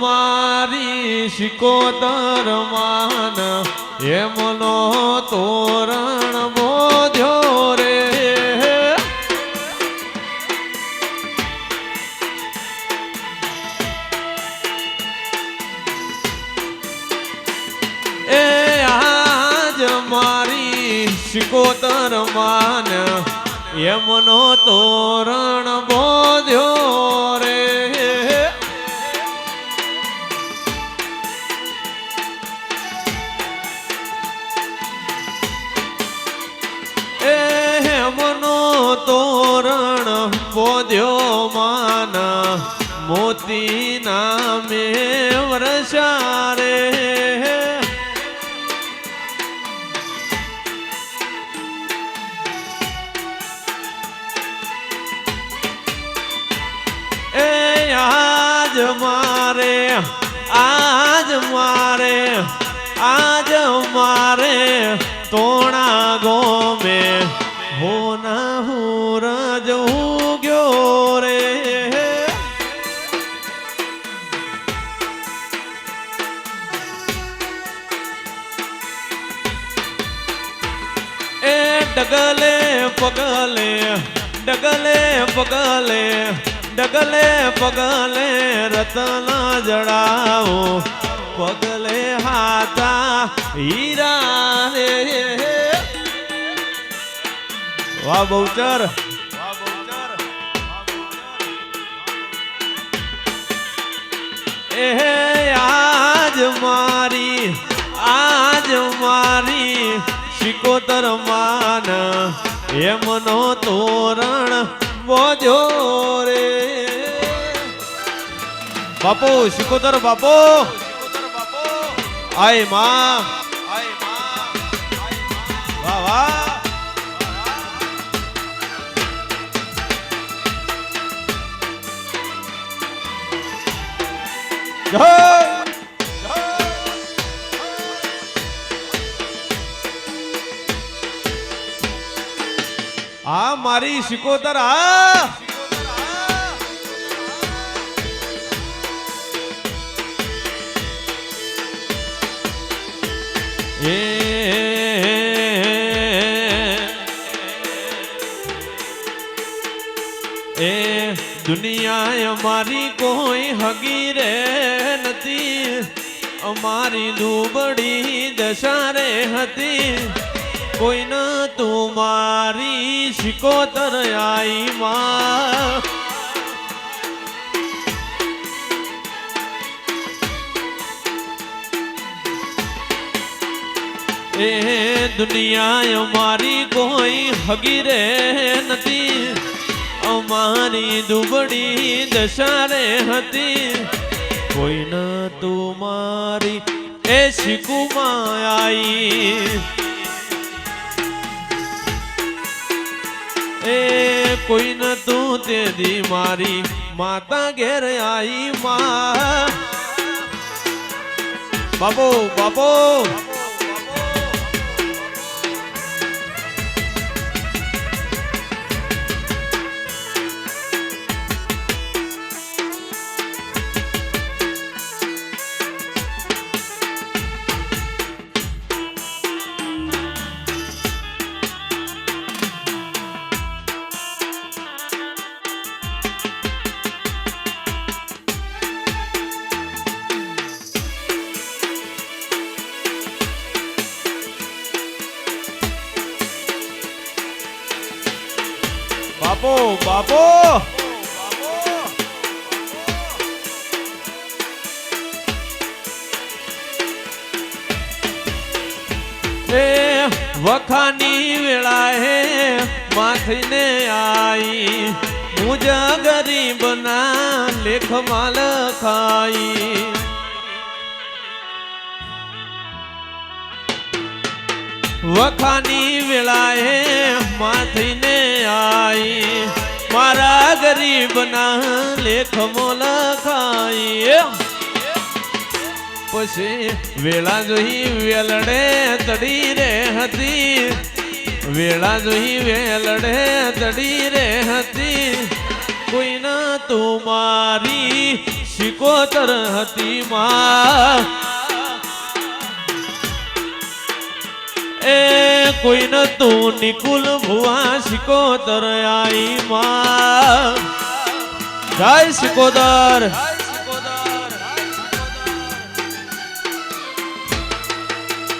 મારી શિકોતર માન, એમનો તોરણ બોધ્યો રે. એ આજ મારી શિકોતર માન, એમનો તોરણ બોધ્યો મોતી નામે વરસારે. એ આજ મારે આજ મારે આજ મારે તોણા ગોમે પગલે ડગલે પગલે ડગલે પગલે રતન જડાવો પગલે હાથા હીરા રે વાહ બહુચર એ આજ મારી આજ મારી શિકોતર માન એમનો તોરણ બોજો રે. બાપુ શિકોતર બાપુ. આયમાં. જય મારી શિકોતર આ એ દુનિયા અમારી કોઈ હગી રે નથી. અમારી દુબળી દશા રે હતી. કોઈ ન તું મારી શિકોતર આઈ માં એ દુનિયા અમારી કોઈ હગી રે નથી. અમારી દુબળી દશા રે હતી. કોઈ ન તું મારી એ શીખુમાં આઈ. એ કોઈ ન તું તે દી મારી. માતા ઘેર આઈ માં. બાબો બાપો. લખાઈ વખાની વેળાએ માથીને આઈ, મારા ગરીબના લેખ મોલખાઈ પછી વેળા જોઈ વેલડે તડી રે હતી, વેળા જોઈ વેલડે તડી રે હતી કોઈ ના તું મારી શિકોતર હતી માં. એ કોઈ નતું નિકુલ ભુવા શિકોતર આઈ માં. જય શિકોદર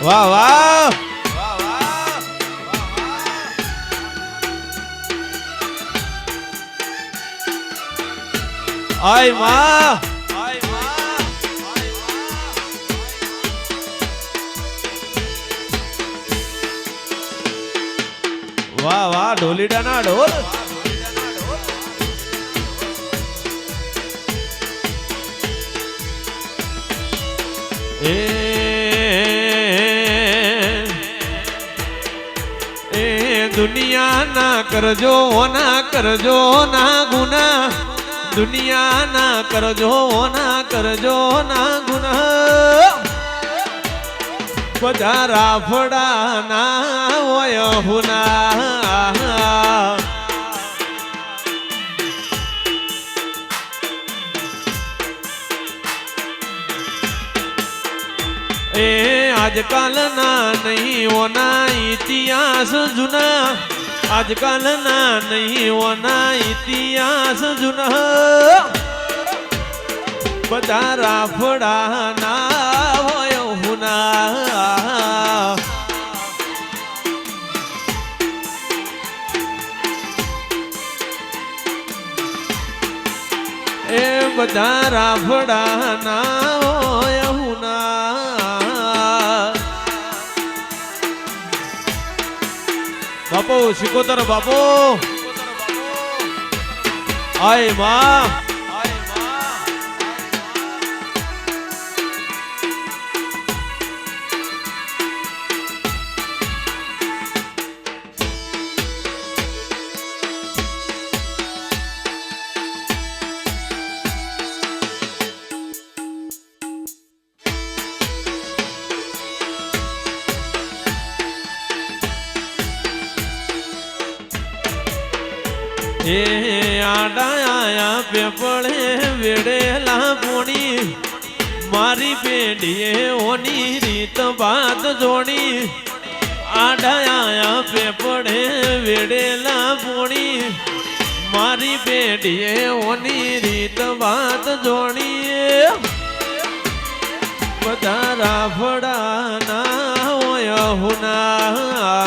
વાહ વાહ. આયમાં વાહ વાહ, ઢોલીડાના ઢોલ. એ એ દુનિયા ના કરજો ના કરજો ના ગુના. દુનિયા ના કરજો ના કરજો ના ગુના બધા રાફડા ના હોય હુના એ આજકાલના નહીં ઓના ઇતિહાસ જૂના આજકાલના નહીં ઓના ઇતિહાસ જૂના બધા રાફડા ના હોય હુના. એ બધા રાફડા બાપુ શિકોતર બાપુ. આયમાં. આડા આયા પેપળે વેડેલા પોણી. મારી પેઢીએ ઓની રીત બાદ જોડી આડા આયા પેપળે વેડેલા પોણી. મારી પેઢીએ ઓની રીત બાદ જોડી બધા રાફડાના હોય હુના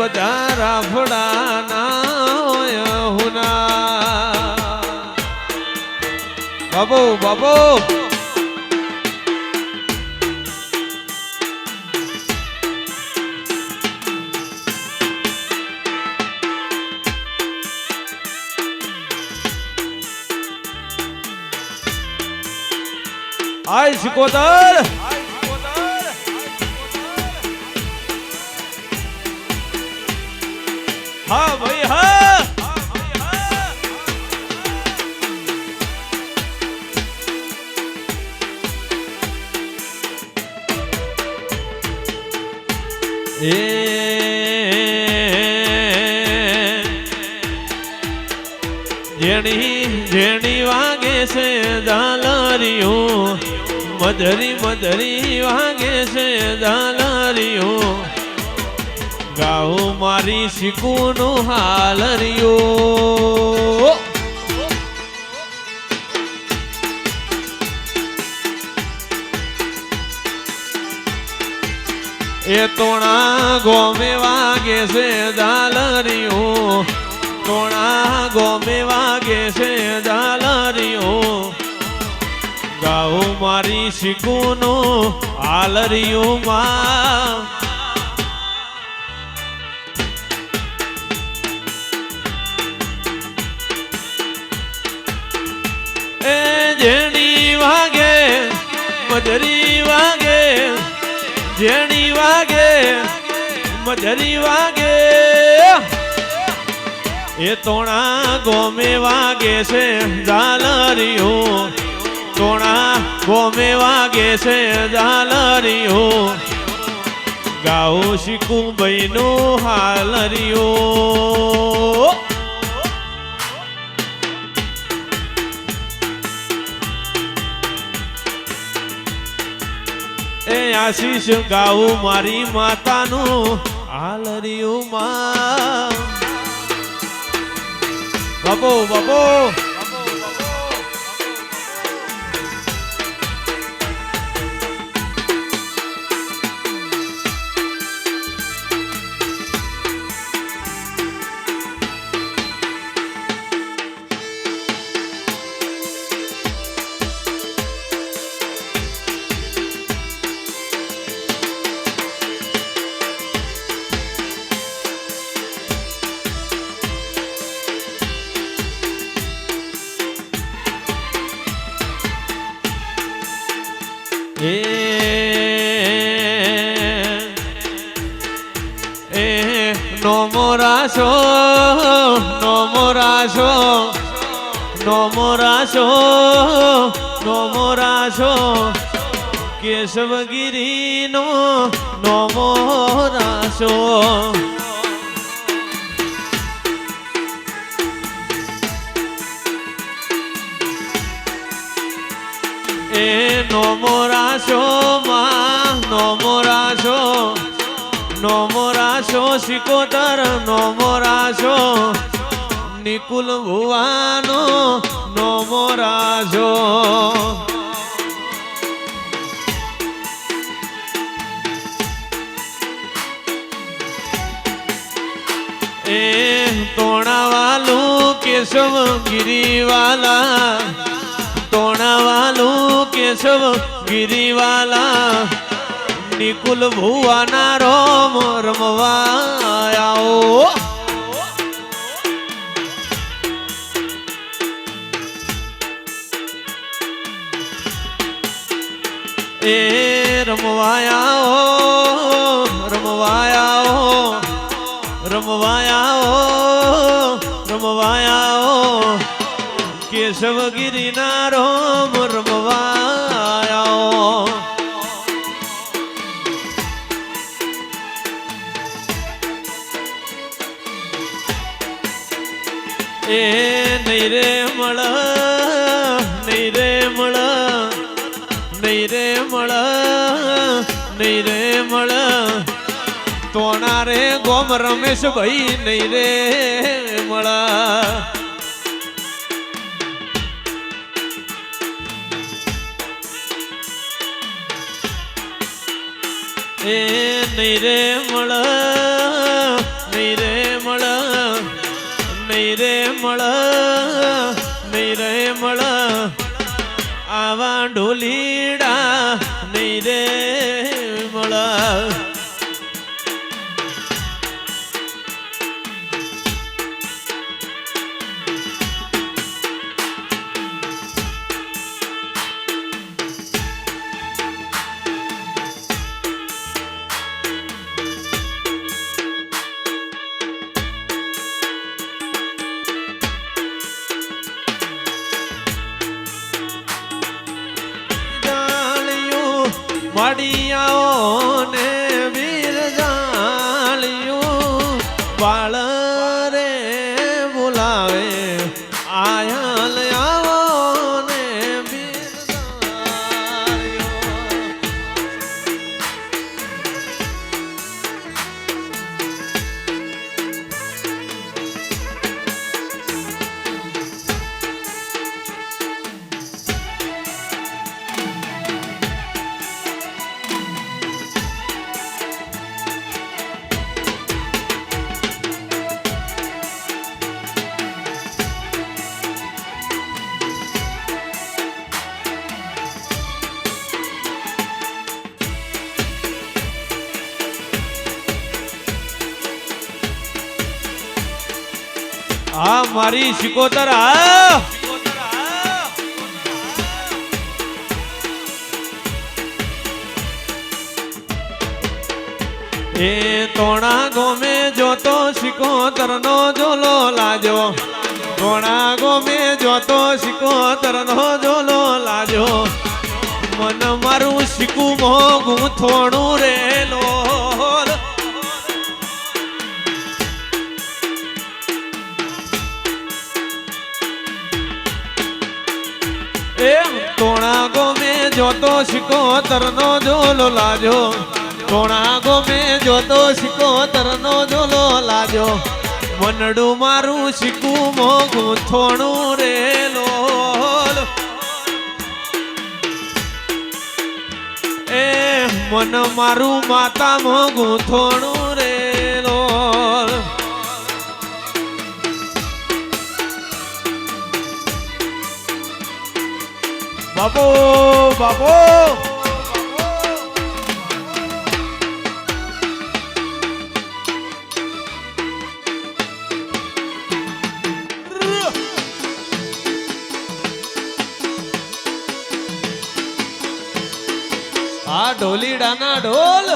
બધા રાફડા ના હોય હુના. બાબુ બાબુ. આય શિકોતર હા ભાઈ હા. જેણી જેણી વાગે છે ઝાલરિયું મધરી મધરી વાગે છે ઝાલરિયું ગાઉં મારી શીખુનું હાલરિયું એ તોણા ગોમે વાગે છે ઝાલરિયું તોણા ગોમે વાગે છે ઝાલરિયું ગાઉ મારી શીખુનું હાલરિયું માં. મધરી વાગે, જેણી વાગે, મધરી વાગે. એ તોણા ગોમે વાગે છે ઝાલરિયું તોણા ગોમે વાગે છે ઝાલરિયું ગાઉ શીખું બહેનું હાલરિયું આશીષ ગાવું મારી માતાનું હાલરિયું માં. બબો બાબો મોરાશો, નો મોરાશો નો મોરાશો, કેશવગીરીનો નો મોરાશો. એ નો મોરાશો, માં, નો મોરાશો નો મોરાશો સિકોતર નો મોરાશો નિકુલ ભુવાનો નો રાજો. એ તોણાવાલું કેશવ ગિરિવાલા તોણાવાલું કેશવ ગિરિવાલા નિકુલ ભુવાના રોમ રમવા આવો એ રમવાયાઓ રમવાયાઓ રમવાયાઓ રમવાયાઓ. કેશવગીરીના રોમ ગોમ રમેશ ભાઈ નહીં રે મળા. એ નહીં રે મળ નહીં રે મળ નહીં રે મળ નહીં રે મળ. આવા ઢોલીડા જાળિયું મારી શિકોતર આ એ તોણા ગોમે જોતો શિકોતર નો જોલો લાજો. તોણા ગોમે જોતો શિકોતર નો જોલો લાજો. મન મારું શીખું મોગું થોડું રે એ તોણા ગોમે જોતો શીખો તરનો જોલો લાજો. તોણા ગોમે જોતો શીખો તરનો જોલો લાજો. મનડું મારું શીખું મોઘું થોણું રે લોલ. એ મન મારું માતા મોઘું થોણું રે બાપો બાપો. આ ઢોલીડાના ઢોલ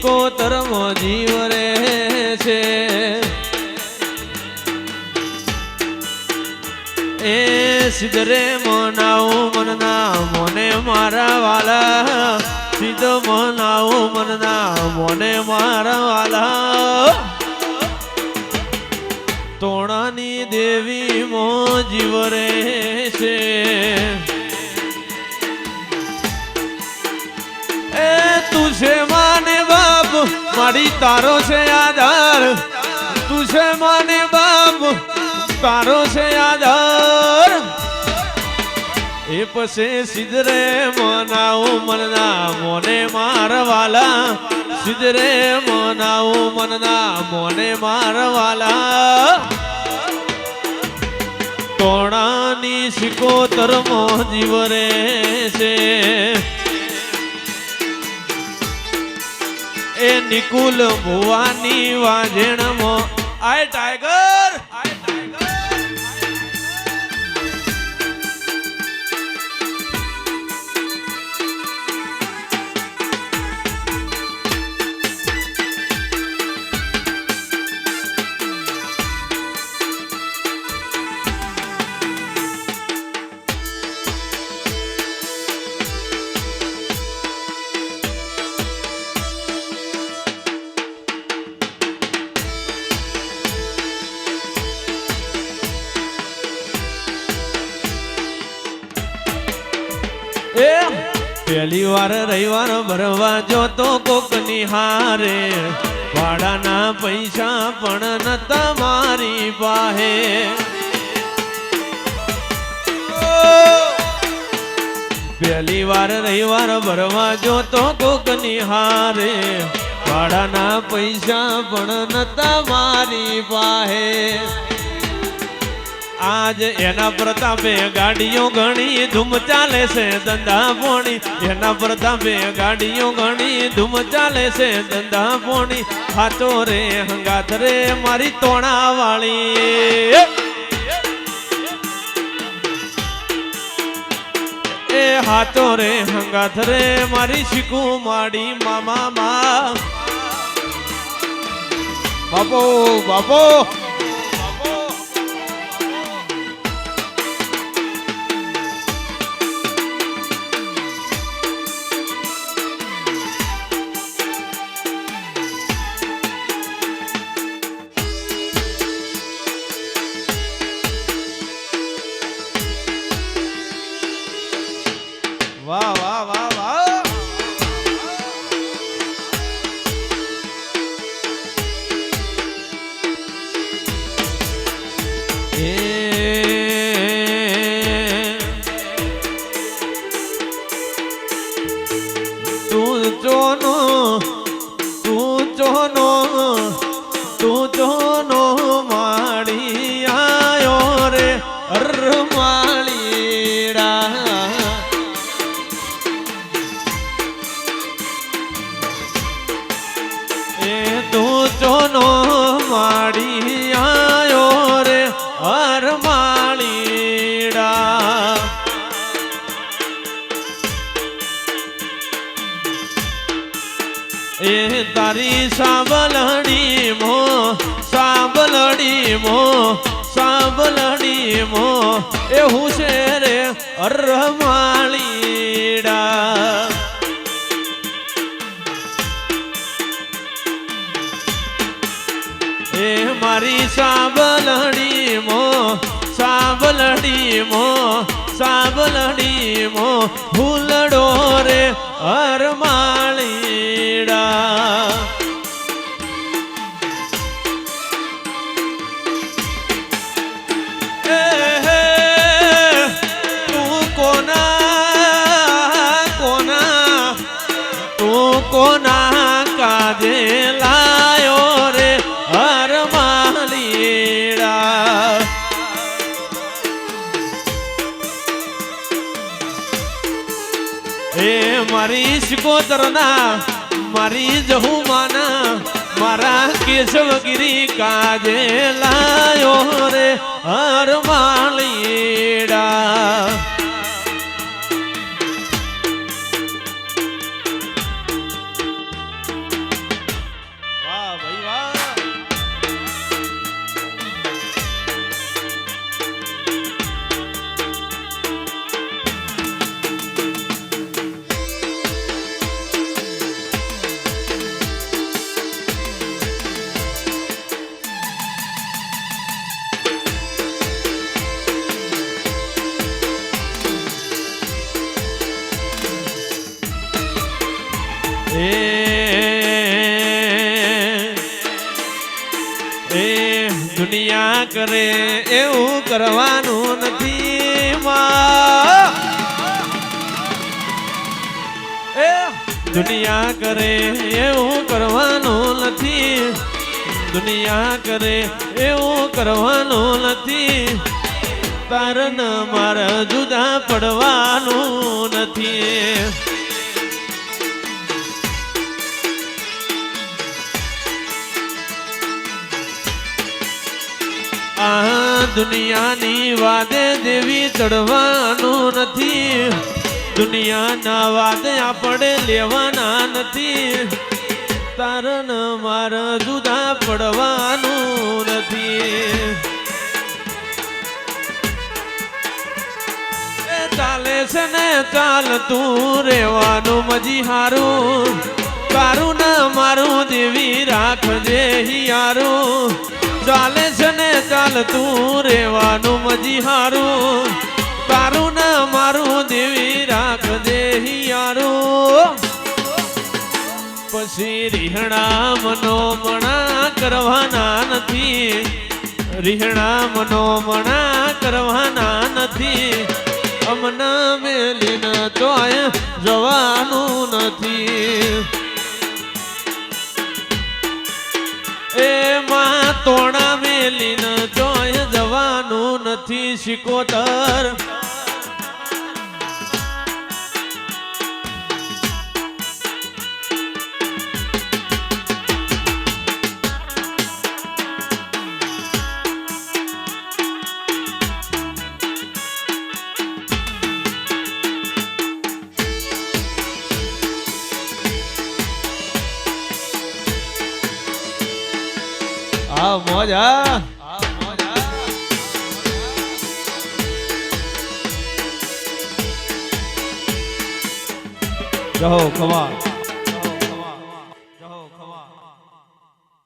કોણાની જીવ રે છે. એ સિદ્ધરે મનાવું મનના, મને મારા વાલા. સિદ્ધ મનાવું મનના, મને મારા વાલા. તોણાની દેવી મો જીવ રે છે. મારી તારો છે આધાર તું છે માને બાપ, તારો છે આધાર એ પછી સિદરે મનાવું મનના, મોને મારવાલા. સિદરે મનાવું મનના, મોને મારવાલા. તોણાની સિકોતર મો જીવ છે. એ નિકુલ ભુવાની વાજણમો. આય ટાઈગર! પહેલી વાર રવિવાર ભરવા જો તો કોક નિહારે ભાડાના પૈસા પણ નતા મારી પાહે પહેલી વાર, રવિવાર ભરવા જો તો કોક નિહારે ભાડાના પૈસા પણ નતા મારી પાસે. આજ એના પ્રતાપે ગાડીઓ ઘણી ધૂમ ચાલે છે ધંધા પોણી. એના પ્રતાપે ગાડીઓ ઘણી ધૂમ ચાલે છે ધંધા પોણી. હાચો રે હંગાથ રે મારી તોણા વાળી એ હાચો રે હંગાથ રે મારી શીખું માડી મામા મા. બાપો બાપો. જોનો તું જોનો. મો એ હું છે રે અરમાળીડા. એ મારી સાબલડી મો સાબલડી મો સાબલડી મો ફૂલડો રે અરમાળીડા. શિકોતરના મારી જહુમાના મારા કેશવગીરી કાજે લાયો રે હરમાલીડા વાહ એ દુનિયા કરે એવું કરવાનું નથી એ દુનિયા કરે એવું કરવાનું નથી, દુનિયા કરે એવું કરવાનું નથી, તારન મારા જુદા પડવાનું નથી. આ દુનિયાની વાદે દેવી ચડવાનું નથી. દુનિયાના વાદે આપણે લેવાના નથી. તારણ માર જુદા પડવાનું નથી. ચાલે છે ને ચાલતું રેવાનું મજી હારું. તારું ના મારું દેવી રાખજે હિયારું. ચાલે છે ચાલતું રેવાનું મજી હારું. તારું ના મારું દેવી રાખજે હિયારું. પછી રીહણા મનો મણા કરવાના નથી. રીહણા મનો મણા કરવાના નથી. અમના મેલીન તોય જવાનું નથી. એમાં તોણા મેલીન શિકોતર. come on.